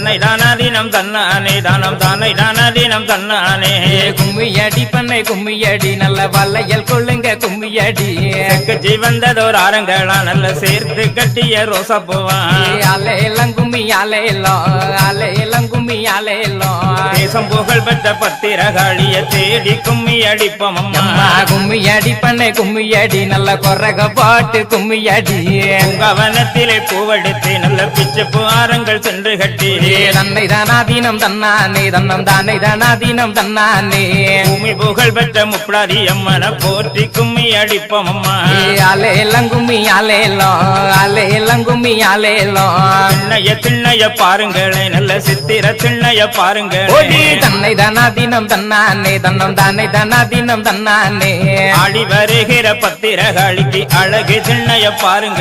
தன்னை தானாதீனம் தன்னானே தானம் தானை தானாதீனம் தன்னானே. ஏ கும்மியடி பண்ணை கும்மியடி நல்ல வளையல் கொள்ளுங்க கும்மியடி. கட்சி வந்ததோர் ஆரங்களா நல்ல சேர்த்து கட்டிய ரோசா பூவான் அலையெல்லாம் கும்மி அலையெல்லாம் அலையெல்லாம் கும்மி அலையெல்லாம் தேசம் புகழ் பெற்ற பத்திரகாளிய தேடி கும்மி அடிப்போம் அம்மா அம்மா கும்மியடி பண்ணை கும்மியடி நல்ல கொரக பாட்டு கும்மியடி கவனத்திலே பூவெடுத்து நல்ல பிச்சு புகாரங்கள் சென்று கட்டி தன்னை தானாதீனம் தன்னானே தன்னம் தானே தானாதீனம் தன்னானே. பூமி புகழ் பெற்ற முப்படாதி அம்மனை போற்றி கும்மி அடிப்போம் அம்மா அலையெல்லாம் கும்மி அலையெல்லாம் அலையெல்லாம் கும்மி திண்ணைய திண்ணைய பாருங்களே நல்ல சித்திர பாருங்களே ஓடி தன்னை தானாதீனம் தன்னானே தன்னம் தானே தானாதீனம் தன்னானே. ஆடி வருகிற பத்திரகாளிக்கு அழகு திண்ணைய பாருங்க.